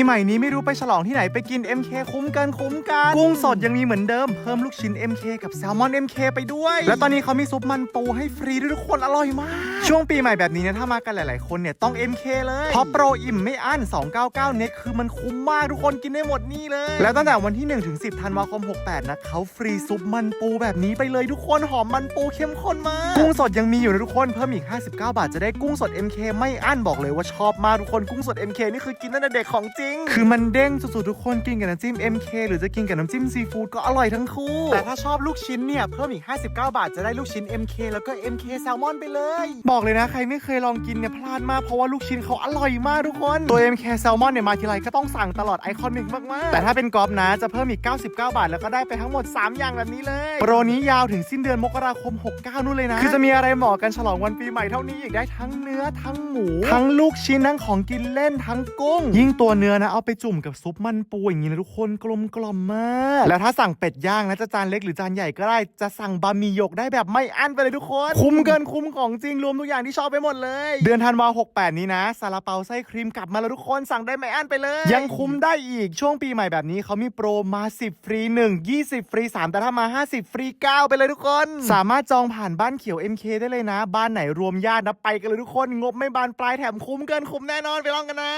ปีใหม่นี้ไม่รู้ไปฉลองที่ไหนไปกิน MK คุ้มเกินคุ้มกันกุ้งสดยังมีเหมือนเดิมเพิ่มลูกชิ้น MK กับแซลมอน MK ไปด้วย แล้วตอนนี้เขามีซุปมันปูให้ฟรีด้วยทุกคนอร่อยมาก ช่วงปีใหม่แบบนี้เนะถ้ามากันหลาย ๆ คนเนี่ยต้อง MK เลยเพราะโปรอิ่มไม่อั้น 299 เน็ตคือมันคุ้มมากทุกคนกินได้หมดนี่เลย แล้วตั้งแต่วันที่1ถึง10ธันวาคม 68 นะเขาฟรีซุปมันปูแบบนี้ไปเลยทุกคนหอมมันปูเข้มข้นมากกุ้งสดยังมีอยู่นะทุกคนเพิ่มอีก 59 บาทจะได้กุ้งสด MK ไม่อั้นบอกเลยว่าชอบมากทุกคนกุ้งสด MK นี่คือกินตั้งแต่เด็กของจริงคือมันเด้งสุดๆทุกคนกินกับน้ำจิ้ม MK หรือจะกินกับน้ำจิ้มซีฟู้ดก็อร่อยทั้งคู่ แต่ถ้าชอบลูกชิ้นเนี่ย เพิ่มอีก 59 บาทจะได้ลูกชิ้น MK แล้วก็ MK แซลมอนไปเลย บอกเลยนะใครไม่เคยลองกินเนี่ยพลาดมากเพราะว่าลูกชิ้นเขาอร่อยมากทุกคน ตัว MK แซลมอนเนี่ยมาทีไรก็ต้องสั่งตลอดไอคอนิกมากๆ แต่ถ้าเป็นกอล์ฟนะจะเพิ่มอีก 99 บาท แล้วก็ได้ไปทั้งหมด 3 อย่างแบบนี้เลยโปรนี้ยาวถึงสิ้นเดือนมกราคม 69นู่นเลยนะคือจะมีอะไรเหมาะกันฉลองวันปีใหม่เท่านี้อีกได้ทั้งเนื้อทั้งหมู ทั้งลูกชิ้นทั้งของกินเล่นทั้งกุ้ง ยิ่งตัวเนื้อนะเอาไปจุ่มกับซุปมันปูอย่างนี้นะทุกคนกลมกล่อมมาก แล้วถ้าสั่งเป็ดย่างนะจะจานเล็กหรือจานใหญ่ก็ได้จะสั่งบะหมี่หยกได้แบบไม่อั้นไปเลยทุกคน คุ้มเกินคุ้มของจริงรวมทุกอย่างที่ชอบไปหมดเลย เดือนธันวา68นี้นะซาลาเปาไส้ครีมกลับมาแล้วทุกคนสั่งได้ไม่อั้นไปเลย ยังคุ้มได้อีกช่วงปีใหม่แบบนี้เขามีโปรมา10ฟรี1 20 ฟรี 3 แต่ถ้ามา 50 ฟรี 9 ไปเลยทุกคน สามารถจองผ่านบ้านเขียว MK ได้เลยนะ บ้านไหนรวมญาตินะไปกันเลยทุกคน งบไม่บานปลายแถมคุ้มเกินคุ้มแน่นอนไปลองกันนะ